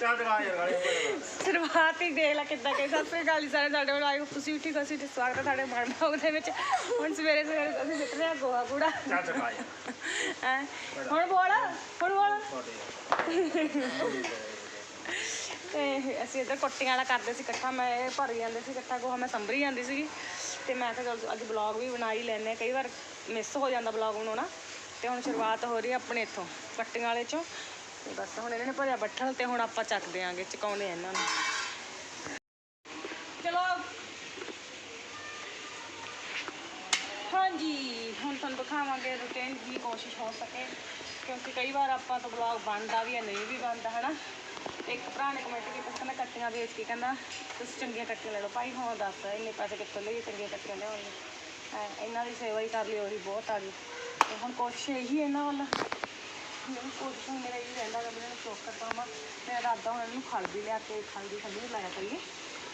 ਚੱਲ ਦਿਖਾ ਯਾਰ ਗਾੜੀ ਉੱਪਰ ਸ਼ੁਰੂਆਤ ਹੀ ਦੇਖ ਲੈ ਕਿੱਦਾਂ ਕਿ ਸਤਿ ਸ੍ਰੀ ਅਕਾਲ ਜੀ ਸਾਰੇ ਸਾਡੇ ਵੱਲ ਆਏ ਹੋ ਤੁਸੀਂ ਵੀ ਠੀਕ ਹੋ ਅਸੀਂ ਤੇ ਸਵਾਗਤ ਹੈ ਤੁਹਾਡੇ ਮਾਣ ਭੋਗ ਦੇ ਵਿੱਚ। ਹੁਣ ਸਵੇਰੇ ਸਵੇਰੇ ਅਸੀਂ ਸਿੱਟ ਰਹੇ ਹਾਂ ਗੋਹਾ ਕੂੜਾ ਚੱਲ ਦਿਖਾ ਯਾਰ। ਹੈਂ। ਹੁਣ ਬੋਲ ਹੁਣ ਬੋਲ। ਤੁਹਾਡੇ ਤੇ ਅਸੀਂ ਇੱਧਰ ਕੁੱਟੀਆਂ ਵਾਲਾ ਕਰਦੇ ਸੀ ਇਕੱਠਾ ਮੈਂ ਇਹ ਭਰ ਜਾਂਦੇ ਸੀ ਇਕੱਠਾ ਗੋਹਾ ਮੈਂ ਸੰਭਰੀ ਜਾਂਦੀ ਸੀਗੀ। ਤੇ ਮੈਂ ਕਿਹਾ ਚਲ ਅੱਜ ਬਲੌਗ ਵੀ ਬਣਾ ਹੀ ਹਾਂ। ਕਈ ਵਾਰ ਮਿਸ ਹੋ ਜਾਂਦਾ ਬਲੌਗ ਬਣਾਉਣਾ ਤੇ ਹੁਣ ਸ਼ੁਰੂਆਤ ਹੋ ਰਹੀ ਹੈ ਆਪਣੇ ਇੱਥੋਂ ਕੱਟੀਆਂ ਵਾਲੇ ਚੋਂ। ਤੇ ਬਸ ਹੁਣ ਇਹਨਾਂ ਨੇ ਭਰਿਆ ਬੱਠਲ ਤੇ ਹੁਣ ਆਪਾਂ ਚੱਕ ਦਿਆਂਗੇ, ਚਕਾਉਂਦੇ ਆ ਇਹਨਾਂ ਨੂੰ। ਚਲੋ। ਹਾਂਜੀ, ਹੁਣ ਤੁਹਾਨੂੰ ਦਿਖਾਵਾਂਗੇ ਰੁਟੀਨ ਦੀ ਕੋਸ਼ਿਸ਼ ਹੋ ਸਕੇ, ਕਿਉਂਕਿ ਕਈ ਵਾਰ ਆਪਾਂ ਤੋਂ ਬਲੌਗ ਬਣਦਾ ਵੀ ਹੈ ਨਹੀਂ ਵੀ ਬਣਦਾ, ਹਨਾ? ਤੇ ਇੱਕ ਭਰਾ ਨੇ ਕਮੈਂਟ ਕੀਤਾ ਸੀ ਕਹਿੰਦਾ ਕੱਟੀਆਂ ਵੇਚ ਕੇ, ਕਹਿੰਦਾ ਤੁਸੀਂ ਚੰਗੀਆਂ ਕੱਟੀਆਂ ਲੈ ਲਓ। ਭਾਈ, ਹੁਣ ਦੱਸ, ਇੰਨੇ ਪੈਸੇ ਕਿੱਥੋਂ ਲਈਏ ਚੰਗੀਆਂ ਕੱਟੀਆਂ ਲਿਆਉਣੀਆਂ ਐ ਇਹਨਾਂ ਦੀ ਸੇਵਾ ਹੀ ਕਰ ਲਈ, ਉਹੀ ਬਹੁਤ ਆ ਗਈ। ਤੇ ਹੁਣ ਕੋਸ਼ਿਸ਼ ਇਹੀ ਇਹਨਾਂ ਵੱਲ। ਮੈਨੂੰ ਕੋਸ਼ਿਸ਼ ਹੁਣ ਮੇਰਾ ਇਹ ਰਹਿੰਦਾ ਕਿ ਇਹਨਾਂ ਨੂੰ ਚੋਕ ਕਰਤਾ ਮੈਂ ਮੇਰਾ ਇਰਾਦਾ ਹੁਣ ਇਹਨੂੰ ਖਲ ਵੀ ਲਿਆ ਕੇ ਖਲ ਦੀ ਖੰਡੀ ਲਾਇਆ ਕਰੀਏ।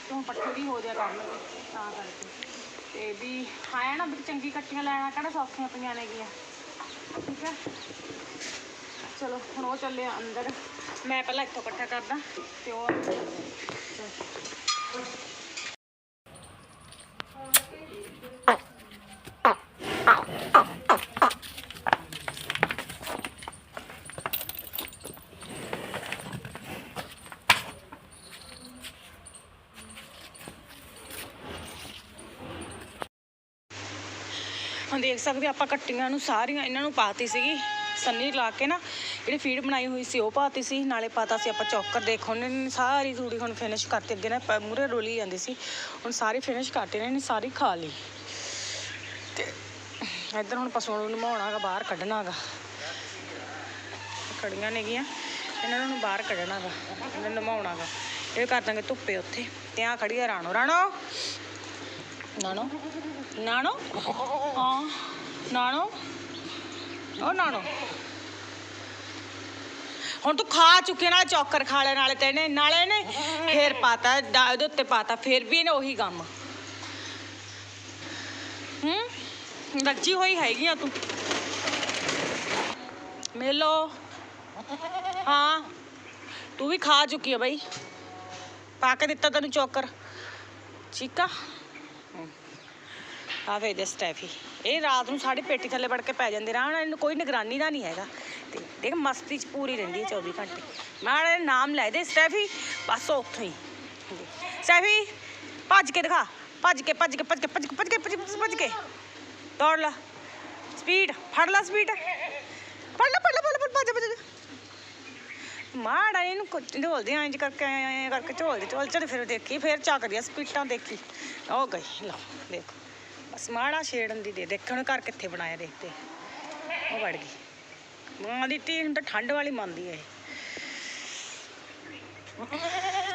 ਤੇ ਹੁਣ ਪੱਠੇ ਵੀ ਹੋ ਜਾਇਆ ਕਰਨਗੇ ਤਾਂ ਕਰਕੇ। ਤੇ ਵੀ ਆਇਆ ਨਾ ਵੀ ਚੰਗੀ ਕੱਟੀਆਂ ਲੈਣਾ ਕਿਹੜਾ ਸੌਖੀਆਂ ਪਈਆਂ ਨੇਗੀਆਂ ਠੀਕ ਹੈ ਚਲੋ, ਹੁਣ ਉਹ ਚੱਲੇ ਅੰਦਰ। ਮੈਂ ਪਹਿਲਾਂ ਇੱਥੋਂ ਇਕੱਠਾ ਕਰਦਾ, ਤੇ ਉਹ ਦੇਖ ਸਕਦੇ ਆਪਾਂ ਕੱਟੀਆਂ ਨੂੰ ਸਾਰੀਆਂ ਇਹਨਾਂ ਨੂੰ ਪਾਤੀ ਸੀਗੀ। ਸੰਨੀ ਲਾ ਕੇ ਨਾ ਜਿਹੜੀ ਫੀਡ ਬਣਾਈ ਹੋਈ ਸੀ ਉਹ ਪਾਤੀ ਸੀ, ਨਾਲੇ ਪਾਤਾ ਸੀ ਆਪਾਂ ਚੌਕਰ। ਦੇਖ, ਹੁਣ ਸਾਰੀ ਥੋੜੀ ਹੁਣ ਫਿਨਿਸ਼ ਕਰਤੀ, ਅੱਗੇ ਨਾ ਮੂਰੇ ਰੋਲੀ ਜਾਂਦੀ ਸੀ। ਹੁਣ ਸਾਰੀ ਫਿਨਿਸ਼ ਕਰਤੀ ਨੇ ਸਾਰੀ ਖਾ ਲਈ। ਤੇ ਇੱਧਰ ਹੁਣ ਪਸੂ ਨੂੰ ਨਮਾਉਣਾਗਾ, ਬਾਹਰ ਕੱਢਣਾਗਾ। ਖੜੀਆਂ ਨੇਗੀਆਂ ਇਹਨਾਂ ਨੂੰ ਬਾਹਰ ਕੱਢਣਾਗਾ, ਇਹਨਾਂ ਨੂੰ ਨਮਾਉਣਾਗਾ। ਇਹ ਕਰ ਦਾਂਗੇ ਧੁੱਪੇ ਉੱਥੇ। ਤੇ ਆ ਖੜੀ ਆ ਰਾਣੋ। ਰਾਣੋ! ਨਾਣੋ ਨਾਣੋ ਹਾਂ ਨਾਣੋ ਉਹ ਨਾਣੋ ਹੁਣ ਤੂੰ ਖਾ ਚੁੱਕੇ ਨਾਲ ਚੌਕਰ ਖਾ ਲੈ, ਨਾਲੇ ਤੈਨੇ, ਨਾਲੇ ਨੇ ਫੇਰ ਪਾਤਾ ਉਹਦੇ ਉੱਤੇ ਪਾਤਾ, ਫੇਰ ਵੀ ਇਹਨੇ ਉਹੀ ਕੰਮ। ਹੂੰ? ਰੱਜੀ ਹੋਈ ਹੈਗੀ ਆ ਤੂੰ। ਮੇਲੋ। ਹਾਂ। ਤੂੰ ਵੀ ਖਾ ਚੁੱਕੀ ਆ ਬਈ। ਪਾ ਕੇ ਦਿੱਤਾ ਤੈਨੂੰ ਚੌਕਰ। ਠੀਕ ਆ? ਆ ਵੇ ਸਟੈਫੀ। ਇਹ ਰਾਤ ਨੂੰ ਸਾਡੀ ਪੇਟੀ ਥੱਲੇ ਵੜ ਕੇ ਪੈ ਜਾਂਦੇ ਰਹਿਣ, ਇਹਨੂੰ ਕੋਈ ਨਿਗਰਾਨੀ ਦਾ ਨਹੀਂ ਹੈਗਾ। ਤੇ ਦੇਖ ਮਸਤੀ ਚ ਪੂਰੀ ਰਹਿੰਦੀ ਹੈ 24 ਘੰਟੇ। ਮੈਂ ਇਹਦਾ ਨਾਮ ਲੈ ਦੇ ਸਟੈਫੀ, ਬਸ ਉੱਥੋਂ ਹੀ। ਸਟੈਫੀ, ਭੱਜ ਕੇ ਦਿਖਾ। ਭੱਜ ਕੇ ਭੱਜ ਕੇ ਭੱਜ ਕੇ ਭੱਜ ਕੇ ਭੱਜ ਕੇ ਭੱਜ ਕੇ ਭੱਜ ਕੇ। ਦੌੜ ਲਾ। ਸਪੀਡ, ਫੜ ਲਾ ਸਪੀਡ। ਫੜ ਲਾ ਫੜ ਲਾ ਫੜ ਲਾ ਭੱਜ ਭੱਜ। ਮਾੜਾ ਇਹਨੂੰ ਢੋਲਦੇ ਆਂ ਇੰਜ ਕਰਕੇ ਕਰਕੇ ਢੋਲਦੇ ਢੋਲ ਚਲ ਫਿਰ ਦੇਖੀ, ਫਿਰ ਚੱਕਦੀਆਂ ਸਪੀਟਾਂ ਦੇਖੀ। ਉਹ ਗਈ, ਲਓ, ਦੇਖੋ। ਬਸ ਮਾੜਾ ਛੇੜਨ ਦੀ ਦੇ ਦੇਖਣ ਘਰ ਕਿੱਥੇ ਬਣਾਇਆ ਦੇਖਦੇ ਉਹ ਵੜ ਗਈ। ਮਾਂ ਦੀ ਧੀ ਹੁਣ ਤਾਂ ਠੰਡ ਵਾਲੀ ਮੰਨਦੀ ਹੈ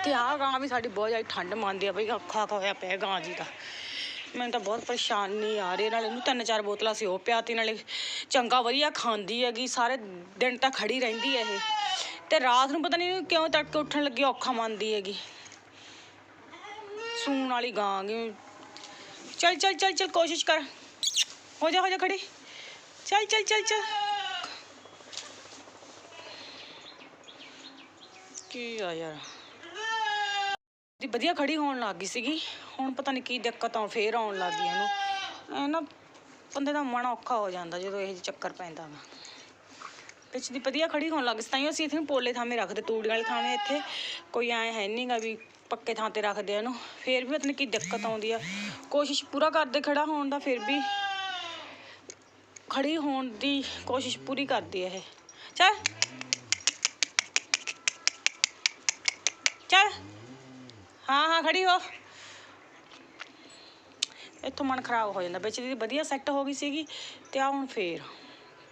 ਤੇ ਆ ਗਾਂ ਵੀ ਸਾਡੀ ਬਹੁਤ ਜ਼ਿਆਦਾ ਠੰਡ ਮੰਨਦੀ ਆ ਬਈ ਅੱਖਾਂ ਖਾ ਹੋਇਆ ਪਿਆ ਗਾਂ ਜੀ ਦਾ। ਮੈਨੂੰ ਤਾਂ ਬਹੁਤ ਪਰੇਸ਼ਾਨੀ ਆ ਰਹੀ ਨਾਲ ਇਹਨੂੰ ਤਿੰਨ ਚਾਰ ਬੋਤਲਾਂ ਸੀ ਉਹ ਪਿਆਤੀ, ਨਾਲੇ ਚੰਗਾ ਵਧੀਆ ਖਾਂਦੀ ਹੈਗੀ, ਸਾਰੇ ਦਿਨ ਤਾਂ ਖੜੀ ਰਹਿੰਦੀ ਹੈ ਇਹ। ਤੇ ਰਾਤ ਨੂੰ ਪਤਾ ਨਹੀਂ ਕਿਉਂ ਤੜਕੇ ਉੱਠਣ ਲੱਗੀ, ਔਖਾ ਮੰਨਦੀ ਹੈਗੀ। ਸੂਣ ਵਾਲੀ ਗਾਂ ਗਈ ਚੱਲ ਚੱਲ ਚੱਲ ਚੱਲ ਕੋਸ਼ਿਸ਼ ਕਰ ਹੋ ਜਾ ਹੋ ਜਾ ਖੜੀ ਚੱਲ ਚੱਲ ਚੱਲ ਚੱਲ ਕੀ ਆ ਯਾਰ ਦੀ ਵਧੀਆ ਖੜੀ ਹੋਣ ਲੱਗ ਗਈ ਸੀਗੀ ਹੁਣ ਪਤਾ ਨਹੀਂ ਕੀ ਦਿੱਕਤ ਆ ਫੇਰ ਆਉਣ ਲੱਗ ਗਈ ਇਹਨੂੰ ਐ ਨਾ ਬੰਦੇ ਦਾ ਮਨ ਔਖਾ ਹੋ ਜਾਂਦਾ ਜਦੋਂ ਇਹ ਜਿਹੇ ਚੱਕਰ ਪੈਂਦਾ ਵਾ ਵਿੱਚ ਦੀ ਵਧੀਆ ਖੜੀ ਹੋਣ ਲੱਗ ਗਈ ਸੀ ਤਾਂ ਹੀ ਅਸੀਂ ਇੱਥੇ ਪੋਲੇ ਥਾਵੇਂ ਰੱਖਦੇ ਤੂੜੀ ਵਾਲੇ ਥਾਵੇਂ ਇੱਥੇ ਕੋਈ ਐ ਹੈ ਨਹੀਂਗਾ ਵੀ ਪੱਕੇ ਥਾਂ ਤੇ ਰੱਖਦੇ ਆ ਇਹਨੂੰ। ਫਿਰ ਵੀ ਪਤਾ ਨਹੀਂ ਕੀ ਦਿੱਕਤ ਆਉਂਦੀ ਆ। ਕੋਸ਼ਿਸ਼ ਪੂਰਾ ਕਰਦੇ ਖੜਾ ਹੋਣ ਦਾ, ਫਿਰ ਵੀ ਖੜੀ ਹੋਣ ਦੀ ਕੋਸ਼ਿਸ਼ ਪੂਰੀ ਕਰਦੀ ਆ ਇਹ। ਚੱਲ। ਚੱਲ। ਹਾਂ ਹਾਂ, ਖੜੀ ਹੋ। ਇੱਥੋਂ ਮਨ ਖਰਾਬ ਹੋ ਜਾਂਦਾ। ਵਿੱਚ ਦੀ ਵਧੀਆ ਸੈੱਟ ਹੋ ਗਈ ਸੀਗੀ ਤੇ ਆ ਹੁਣ ਫੇਰ।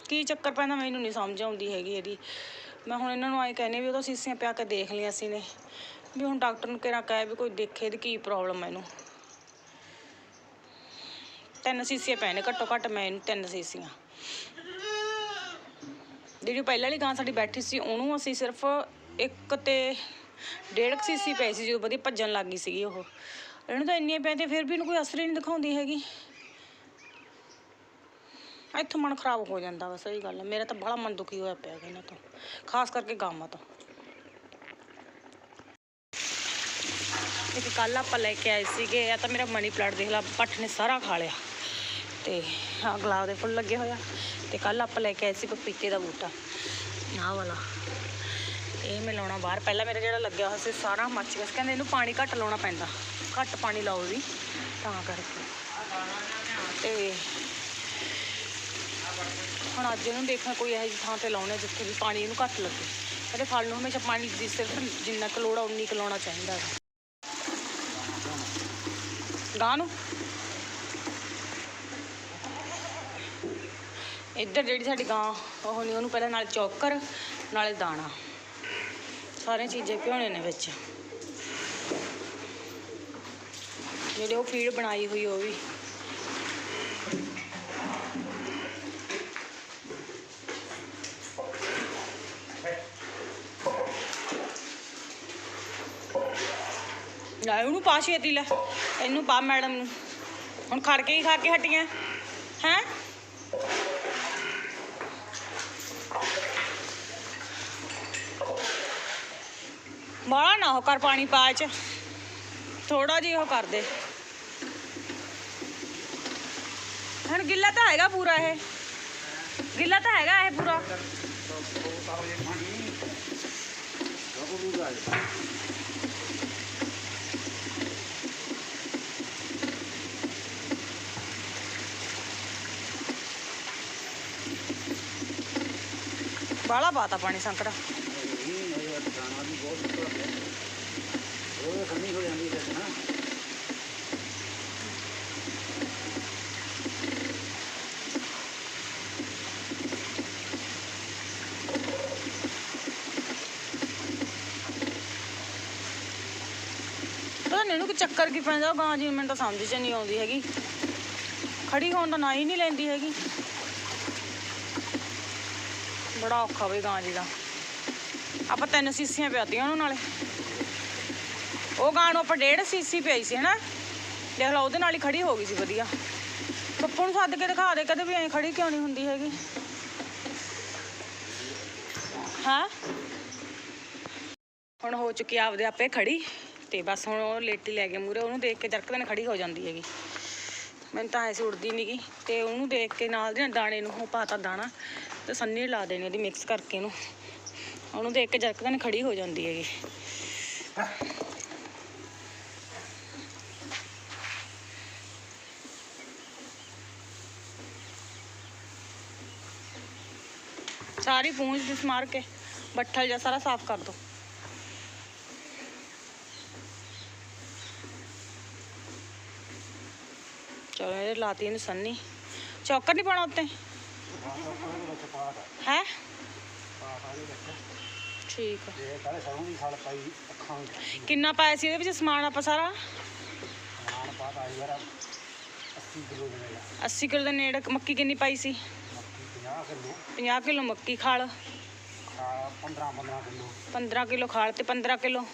ਕੀ ਚੱਕਰ ਪੈਂਦਾ ਮੈਨੂੰ ਨਹੀਂ ਸਮਝ ਆਉਂਦੀ ਹੈਗੀ ਇਹਦੀ। ਮੈਂ ਹੁਣ ਇਹਨਾਂ ਨੂੰ ਆਏ ਕਹਿੰਨੇ ਵੀ ਉਹ ਤਾਂ ਸੀਸੀਆਂ ਪਿਆ ਕੇ ਦੇਖ ਲਿਆ ਸੀ ਨੇ ਵੀ ਹੁਣ ਡਾਕਟਰ ਨੂੰ ਕਿਹੜਾ ਕਹੇ ਵੀ ਕੋਈ ਦੇਖੇ ਦੀ ਕੀ ਪ੍ਰੋਬਲਮ ਹੈ ਇਹਨੂੰ। ਤਿੰਨ ਸੀਸੀਆਂ ਪੈ ਨੇ, ਘੱਟੋ ਘੱਟ ਮੈਂ ਇਹਨੂੰ ਤਿੰਨ ਸੀਸੀਆਂ। ਜਿਹੜੀ ਪਹਿਲਾਂ ਵਾਲੀ ਗਾਂ ਸਾਡੀ ਬੈਠੀ ਸੀ, ਉਹਨੂੰ ਅਸੀਂ ਸਿਰਫ ਇੱਕ ਤੇ ਡੇਢ ਕੁ ਸੀਸੀ ਪਈ ਸੀ, ਜਦੋਂ ਵਧੀਆ ਭੱਜਣ ਲੱਗ ਗਈ ਸੀਗੀ ਉਹ। ਇਹਨੂੰ ਤਾਂ ਇੰਨੀਆਂ ਪੈ ਤੇ ਫਿਰ ਵੀ ਇਹਨੂੰ ਕੋਈ ਅਸਰ ਹੀ ਨਹੀਂ ਦਿਖਾਉਂਦੀ ਹੈਗੀ। ਇੱਥੋਂ ਮਨ ਖਰਾਬ ਹੋ ਜਾਂਦਾ ਵਾ, ਸਹੀ ਗੱਲ ਹੈ ਮੇਰਾ ਤਾਂ ਬੜਾ ਮਨ ਦੁਖੀ ਹੋਇਆ ਪਿਆ ਇਹਨਾਂ ਤੋਂ, ਖਾਸ ਕਰਕੇ ਗਾਵਾਂ ਤੋਂ। ਇੱਕ ਕੱਲ ਆਪਾਂ ਲੈ ਕੇ ਆਏ ਸੀਗੇ ਆ ਤਾਂ ਮੇਰਾ ਮਨੀ ਪਲਾਂਟ ਦੇਖ ਲਾ, ਪੱਠ ਨੇ ਸਾਰਾ ਖਾ ਲਿਆ। ਤੇ ਆ ਗੁਲਾਬ ਦੇ ਫੁੱਲ ਲੱਗੇ ਹੋਇਆ ਤੇ ਕੱਲ ਆਪਾਂ ਲੈ ਕੇ ਆਏ ਸੀ ਪਪੀਤੇ ਦਾ ਬੂਟਾ, ਆਹ ਵਾਲਾ। ਇਹ ਮੈਂ ਲਾਉਣਾ ਬਾਹਰ, ਪਹਿਲਾਂ ਮੇਰਾ ਜਿਹੜਾ ਲੱਗਿਆ ਹੋਇਆ ਸੀ ਸਾਰਾ ਮੱਚ ਗਿਆ ਕਹਿੰਦੇ ਇਹਨੂੰ ਪਾਣੀ ਘੱਟ ਲਾਉਣਾ ਪੈਂਦਾ, ਘੱਟ ਪਾਣੀ ਲਾਓ ਵੀ, ਤਾਂ ਕਰਕੇ। ਤੇ ਹੁਣ ਅੱਜ ਇਹਨੂੰ ਦੇਖਣਾ ਕੋਈ ਇਹੋ ਜਿਹੀ ਥਾਂ ਤੇ ਲਾਉਣਾ ਜਿੱਥੇ ਵੀ ਪਾਣੀ ਇਹਨੂੰ ਘੱਟ ਲੱਗੇ। ਕਹਿੰਦੇ ਫਲ ਨੂੰ ਹਮੇਸ਼ਾ ਪਾਣੀ ਦੀ ਸਿਰਫ ਜਿੰਨਾ ਕੁ ਲੋੜ ਆ, ਉਨੀ ਕੁ ਲਾਉਣਾ ਚਾਹੀਦਾ ਹੈ। ਗਾਂ ਨੂੰ। ਇੱਧਰ ਜਿਹੜੀ ਸਾਡੀ ਗਾਂ, ਉਹ ਨਹੀਂ ਉਹਨੂੰ ਪਹਿਲਾਂ ਨਾਲ ਚੌਕਰ, ਨਾਲੇ ਦਾਣਾ। ਸਾਰੀਆਂ ਚੀਜ਼ਾਂ ਭਿਉਣੇ ਨੇ ਵਿੱਚ। ਜਿਹੜੇ ਉਹ ਫੀਡ ਬਣਾਈ ਹੋਈ, ਉਹ ਵੀ। ਲੈ ਉਹਨੂੰ ਪਾ ਛੇਤੀ ਲੈ ਇਹਨੂੰ ਪਾ ਮੈਡਮ ਨੂੰ ਹੁਣ ਖੜ ਕੇ ਹੀ ਖਾ ਕੇ ਹਟੀਆਂ ਹੈ ਬਾਹਲਾ ਨਾ ਉਹ ਕਰ ਪਾਣੀ ਪਾ ਚ ਥੋੜਾ ਜਿਹਾ ਉਹ ਕਰ ਦੇ ਹੁਣ ਗਿੱਲਾ ਤਾਂ ਹੈਗਾ ਪੂਰਾ ਇਹ ਗਿੱਲਾ ਤਾਂ ਹੈਗਾ ਇਹ ਪੂਰਾ ਬਾਹਲਾ ਪਾਤਾ ਪਾਣੀ ਸੰਕੜਾ। ਉਹ ਕੰਨੀ ਹੋ ਜਾਂਦੀ ਹੈ ਨਾ ਪਤਾ ਨਹੀਂ ਇਹਨੂੰ ਕਿ ਚੱਕਰ ਕੀ ਪੈਂਦਾ, ਗਾਂ ਜੀ, ਮੈਨੂੰ ਤਾਂ ਸਮਝ ਚ ਨਹੀਂ ਆਉਂਦੀ ਹੈਗੀ। ਖੜੀ ਹੋਣ ਦਾ ਨਾਂ ਹੀ ਨਹੀਂ ਲੈਂਦੀ ਹੈਗੀ। ਬੜਾ ਔਖਾ ਬਈ ਗਾਂ ਜੀ ਦਾ। ਆਪਾਂ ਤਿੰਨ ਸੀਸੀਆਂ ਪਿਆਤੀਆਂ ਉਹਨੂੰ ਨਾਲੇ। ਉਹ ਗਾਂ ਨੂੰ ਆਪਾਂ ਡੇਢ ਸੀਸੀ ਪਿਆਈ ਸੀ, ਹਨਾ? ਦੇਖ ਲਾ ਉਹਦੇ ਨਾਲ ਹੀ ਖੜੀ ਹੋ ਗਈ ਸੀ, ਵਧੀਆ। ਪੱਪੂ ਨੂੰ ਸੱਦ ਕੇ ਦਿਖਾ ਦੇ ਕਦੇ ਵੀ ਐਂ ਖੜੀ ਕਿਉਂ ਨਹੀਂ ਹੁੰਦੀ ਹੈਗੀ? ਹਾਂ? ਹੁਣ ਹੋ ਚੁੱਕੀ ਆ ਆਪਦੇ ਆਪੇ ਖੜੀ, ਤੇ ਬਸ ਹੁਣ ਉਹ ਲੇਟੀ ਲੈ ਕੇ ਮੂਰੇ ਉਹਨੂੰ ਦੇਖ ਕੇ ਜਰਕਦੇ ਨੇ ਖੜੀ ਹੋ ਜਾਂਦੀ ਹੈਗੀ। ਮੈਨੂੰ ਤਾਂ ਐਸੀ ਉੜਦੀ ਨਹੀਂਗੀ ਤੇ ਉਹਨੂੰ ਦੇਖ ਕੇ ਨਾਲ ਦੇ ਦਾਣੇ ਨੂੰ ਉਹ ਪਾਤਾ ਦਾਣਾ ਤੇ ਸੰਨੀ ਲਾ ਦੇਣੀ ਉਹਦੀ ਮਿਕਸ ਕਰਕੇ ਇਹਨੂੰ। ਉਹਨੂੰ ਦੇਖ ਕੇ ਜਰਕਦੇ ਖੜੀ ਹੋ ਜਾਂਦੀ ਹੈਗੀ। ਸਾਰੀ ਪੂੰਝ ਜਿਸ ਮਾਰ ਕੇ ਬੱਠਲ ਜਿਹਾ ਸਾਰਾ ਸਾਫ਼ ਕਰ ਦੋ। ਚਲੋ ਇਹ ਲਾਤੀ ਇਹਨੂੰ ਸੰਨੀ। ਚੌਕਰ ਨਹੀਂ ਪਾਉਣਾ ਉੱਤੇ? ਹੈ? ਠੀਕ ਆ। ਇਹ ਕਾਲੇ ਸਰੋਂ ਦੀ ਖਲ ਪਾਈ ਅੱਖਾਂ ਵਿੱਚ ਕਿੰਨਾ ਪਾਇਆ ਸੀ ਇਹਦੇ ਵਿੱਚ ਸਮਾਨ ਆਪਾਂ ਸਾਰਾ? ਸਮਾਨ ਪਾਤਾ ਆਈ ਯਾਰ 80 ਕਿਲੋ ਦੇ ਨਾਲ 80 ਕਿਲੋ ਦੇ ਨੇੜੇ। ਮੱਕੀ ਕਿੰਨੀ ਪਾਈ ਸੀ? ਮੱਕੀ 50 ਕਿਲੋ 50 ਕਿਲੋ ਮੱਕੀ ਖਾਲ। ਖਾ 15 15 ਕਿਲੋ। 15 ਕਿਲੋ ਖਾਲ ਤੇ 15 ਕਿਲੋ।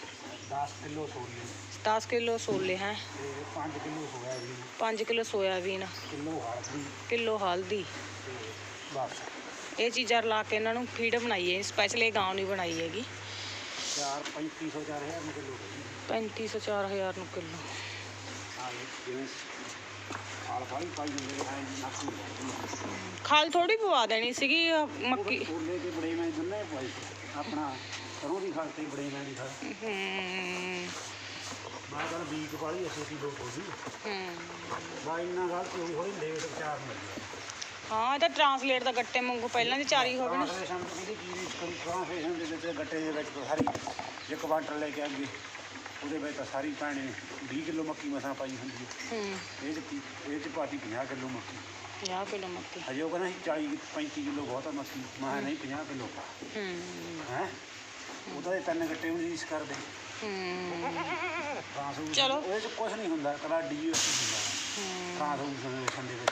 10 ਕਿਲੋ ਸੋਲੀ 10 ਕਿਲੋ ਸੋਲੇ ਹੈ। ਤੇ 5 ਕਿਲੋ ਵੀ 5 ਕਿਲੋ ਸੋਇਆਬੀਨ। ਕਿਲੋ ਹਲਦੀ। ਕਿਲੋ ਹਲਦੀ। ਤੇ ਬਸ। ਇਹ ਚੀਜ਼ਾਂ ਰਲਾ ਕੇ ਇਹਨਾਂ ਨੂੰ ਫੀਡ ਬਣਾਈ ਹੈ ਸਪੈਸ਼ਲ ਇਹ ਗਾਂ ਨਹੀਂ ਬਣਾਈ ਹੈਗੀ। 4 3500 4000 ਨੂੰ ਕਿਲੋ ਹੋਈ 3500 4000 ਨੂੰ ਕਿਲੋ। ਆ ਜਿਵੇਂ ਹਾਲ ਪਾਈ ਪਾਈ ਹੁੰਦੇ ਹੈ ਜੀ ਨਾਕੀ ਬਹੁਤ ਖਾਲ ਥੋੜੀ ਪਵਾ ਦੇਣੀ ਸੀਗੀ ਮੱਕੀ। ਛੋਲੇ ਤੇ ਬੜੇ ਮੈਂ ਦੋਨੇ ਪਾਈ ਆਪਣਾ ਸਰੋਂ ਦੀ ਖਲ ਤੇ ਬੜੇ ਮੈਂ ਦੀ ਖਲ। ਹੂੰ। ਮੈਂ ਕਹਿੰਦਾ ਬੀਜ ਵਾਲੀ ਅਸੀਂ ਕੀ ਲੋਕ ਹੋਈ ਹੂੰ। ਬਾ ਇੰਨਾ ਗੱਲ ਹੋਈ ਹੋਈ ਲੇਟ ਵਿਚਾਰ ਮਿਲ ਹਾਂ ਇਹ ਤਾਂ ਟਰਾਂਸਲੇਟ ਦਾ ਗੱਟੇ ਵਾਂਗੂ ਪਹਿਲਾਂ ਦੀ ਚਾਰੀ ਨਾ। ਟ੍ਰਾਂਸਲੇਸ਼ਨ ਟ੍ਰਾਂਸਲੇਸ਼ਨ ਦੇ ਵਿੱਚ ਗੱਟੇ ਦੇ ਵਿੱਚ ਸਾਰੀ ਜੇ ਕੁਆਂਟਲ ਲੈ ਕੇ ਅੱਗੇ ਉਹਦੇ ਵਿੱਚ ਤਾਂ ਸਾਰੀ ਭੈਣੇ 20 ਕਿਲੋ ਮੱਕੀ ਮਸਾਂ ਪਾਈ ਹੁੰਦੀ ਹੈ। ਹੂੰ। ਇਹ ਚ ਇਹ ਚ ਪਾਤੀ 50 ਕਿਲੋ ਮੱਕੀ। 50 ਕਿਲੋ ਮੱਕੀ। ਹਜੇ ਉਹ ਕਹਿੰਦਾ ਸੀ 40 35 ਕਿਲੋ ਬਹੁਤ ਆ ਮੱਕੀ। ਮੈਂ ਕਿਹਾ ਨਹੀਂ 50 ਕਿਲੋ ਪਾ। ਹੂੰ। ਹੈ? ਉਹਦਾ ਇਹ ਤਿੰਨ ਗੱਟੇ ਵੀ ਰੀਸ ਕਰਦੇ। ਚਲੋ। ਉਹਦੇ ਚ ਕੁਝ ਨਹੀਂ ਹੁੰਦਾ ਕਲਾ ਡੀਐਸਸੀ ਹੁੰਦਾ। ਟ੍ਰਾਂਸਲੇਸ਼ਨ ਦੇ ਵਿੱਚ।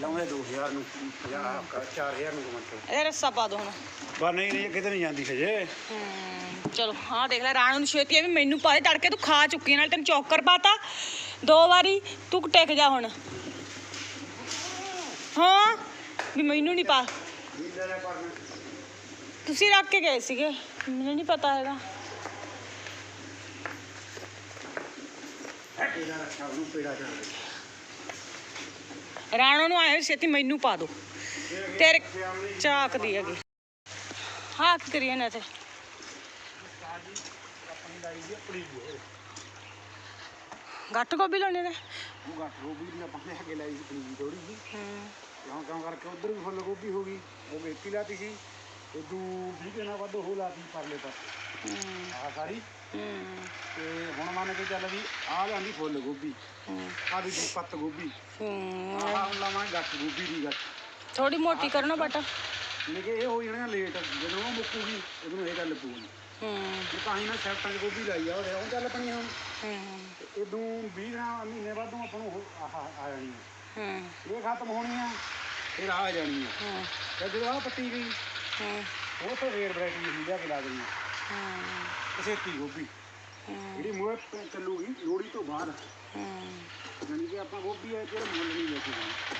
ਲਾਉਂਦੇ 2000 ਨੂੰ 50 4000 ਨੂੰ ਕਮੰਟਰ ਇਹ ਰੱਸਾ ਪਾ ਦੋ ਹੁਣ। ਪਰ ਨਹੀਂ ਨਹੀਂ ਕਿਤੇ ਨਹੀਂ ਜਾਂਦੀ ਹਜੇ। ਹੂੰ ਚਲੋ ਹਾਂ ਦੇਖ ਲੈ ਰਾਣੂ ਨੂੰ ਛੇਤੀ ਆ ਵੀ ਮੈਨੂੰ ਪਾ ਦੇ ਤੜਕੇ ਤੂੰ ਖਾ ਚੁੱਕੀ ਆ, ਨਾਲ ਤੈਨੂੰ ਚੌਕਰ ਪਾਤਾ। ਦੋ ਵਾਰੀ ਤੂੰ ਟਿਕ ਜਾ ਹੁਣ। ਹਾਂ ਵੀ ਮੈਨੂੰ ਨਹੀਂ ਪਾ। ਤੁਸੀਂ ਰੱਖ ਕੇ ਗਏ ਸੀਗੇ ਮੈਨੂੰ ਨਹੀਂ ਪਤਾ ਹੈਗਾ। ਪੇੜਾ ਰੱਖਿਆ ਉਹਨੂੰ ਪੇੜਾ ਚੜ ਰਾਣੋ ਨੂੰ ਆਏ ਛੇਤੀ ਮੈਨੂੰ ਪਾ ਦੋ ਤੇਰੇ ਚਾਕਦੀ ਹੈਗੀ। ਹਾਂ ਕੀ ਕਰੀਏ ਨਾ ਤੇ। ਆਪਣੀ ਲਾਈ ਦੀ ਆਪਣੀ ਉਹ ਗੱਟ ਗੋਭੀ ਲਾਉਣੇ ਨੇ ਉਹ ਗੱਟ ਗੋਭੀ ਦੀ ਆਪਾਂ ਲੈ ਕੇ ਲਾਈ ਸੀ ਪਨੀਰੀ ਥੋੜੀ ਜੀ ਹੂੰ। ਕਿਉਂ ਕਿਉਂ ਕਰਕੇ ਉਧਰ ਵੀ ਫੁੱਲ ਗੋਭੀ ਹੋ ਗਈ। ਉਹ ਵੇਚੀ ਲਾਤੀ ਸੀ। ਉਦੋਂ 20 ਦਿਨਾਂ ਬਾਅਦ ਉਹ ਲਾਤੀ ਪਰਲੇ ਪਾਸੇ। ਹੂੰ। ਆਹ ਸਾਰੀ। ਹੂੰ ਤੇ ਹੁਣ ਮੰਨ ਕੇ ਚੱਲ ਵੀ ਆਹ ਜਾਂਦੀ ਫੁੱਲ ਗੋਭੀ। ਹੂੰ ਆਹ ਦੀ ਪੱਤ ਗੋਭੀ। ਹੂੰ। ਆਹ ਹੁਣ ਲਾਵਾਂਗੇ ਗੱਟ ਗੋਭੀ ਦੀ ਗੱਟ ਥੋੜੀ ਮੋਟੀ ਕਰੋ ਨਾ ਬਟਾ। ਯਾਨੀ ਕਿ ਇਹ ਹੋ ਜਾਣਾ ਲੇਟ। ਜਦੋਂ ਉਹ ਮੁੱਕੂਗੀ ਉਦੋਂ ਇਹ ਗੱਲ ਪੂਗੀ ਹੂੰ। ਤਾਂ ਹੀ ਨਾ ਸੈਫਟਾਂ 'ਚ ਗੋਭੀ ਲਾਈ ਆ ਉਹ ਚੱਲ ਪਣੀ ਹੁਣ। ਹੂੰ। ਇਦੋਂ 20 ਦਿਨਾਂ ਮਹੀਨੇ ਬਾਅਦੋਂ ਆਪਾਂ ਨੂੰ ਉਹ ਆਹ ਆ ਜਾਣੀ ਆ। ਹੂੰ। ਇਹ ਖਤਮ ਹੋਣੀ ਆ ਫਿਰ ਆ ਜਾਣੀ ਆ। ਹੂੰ। ਤੇ ਜਦੋਂ ਆਹ ਪੱਟੀ ਗਈ ਹੂੰ। ਉਹ ਤੋਂ ਰੇਡ ਵੈਰਾਈਟੀ ਲਿਆ ਕੇ ਲਾ ਦੇਣੀ ਹੂੰ। ਕਸੇਤੀ ਗੋਭੀ। ਹੂੰ। ਜਿਹੜੀ ਮੂਹਰੇ ਪ- ਚੱਲੂਗੀ ਲੋਹੜੀ ਤੋਂ ਬਾਅਦ। ਹੂੰ। ਯਾਨੀ ਕਿ ਆਪਾਂ ਗੋਭੀ ਹੈ ਜਿਹੜਾ ਮੁੱਲ ਨਹੀਂ ਲੈ ਕੇ ਜਾਣਾ।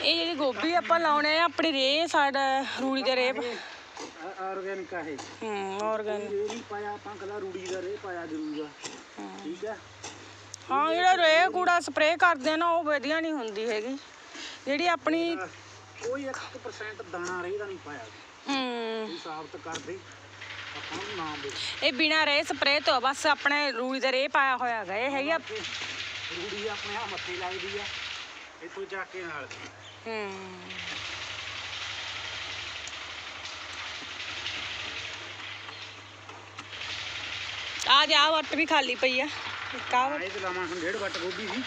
ਇਹ ਜਿਹੜੀ ਗੋਭੀ ਆਪਾਂ ਲਾਉਣੇ ਆ ਆਪਣੀ ਰੇ ਸਾਡਾ ਰੂੜੀ ਦੇ ਰੇਪ ਆਰਗੈਨਿਕ ਆ ਇਹ। ਹੂੰ ਆਰਗਨ ਇਹ ਨਹੀਂ ਪਾਇਆ ਆਪਾਂ ਕਲਾ ਰੂੜੀ ਦਾ ਰੇ ਪਾਇਆ ਜ਼ਰੂਰ ਆ। ਠੀਕ ਹੈ ਹਾਂ ਜਿਹੜਾ ਰੇ ਕੂੜਾ ਸਪਰੇਅ ਕਰਦੇ ਆ ਨਾ ਉਹ ਵਧੀਆ ਨਹੀਂ ਹੁੰਦੀ ਹੈਗੀ। ਜਿਹੜੀ ਆਪਣੀ ਕੋਈ 1% ਦਾਣਾ ਰੇ ਦਾ ਨਹੀਂ ਪਾਇਆ। ਹੂੰ। ਸਾਬਤ ਕਰਦੇ। ਇਹ ਬਿਨਾ ਰੇ ਸਪਰੇਅ ਤੋਂ ਬਸ ਆਪਣੇ ਰੂੜੀ ਦੇ ਰੇ ਪਾਇਆ ਹੋਇਆ ਹੈਗਾ ਇਹ ਹੈਗੀ ਆ। ਰੂੜੀ ਆਪਣੇ ਆ ਮੱਥੇ ਲੱਗਦੀ ਆ ਇੱਥੋਂ ਜਾ ਕੇ ਨਾਲ। ਹੂੰ। ਆ ਜਾ ਵੱਟ ਵੀ ਖਾਲੀ ਪਈ ਆ ਇੱਕ ਆਹ ਵੱਟ। ਇਹ ਤੇ ਲਾਵਾਂ ਹੁਣ ਡੇਢ ਵੱਟ ਗੋਭੀ ਸੀ।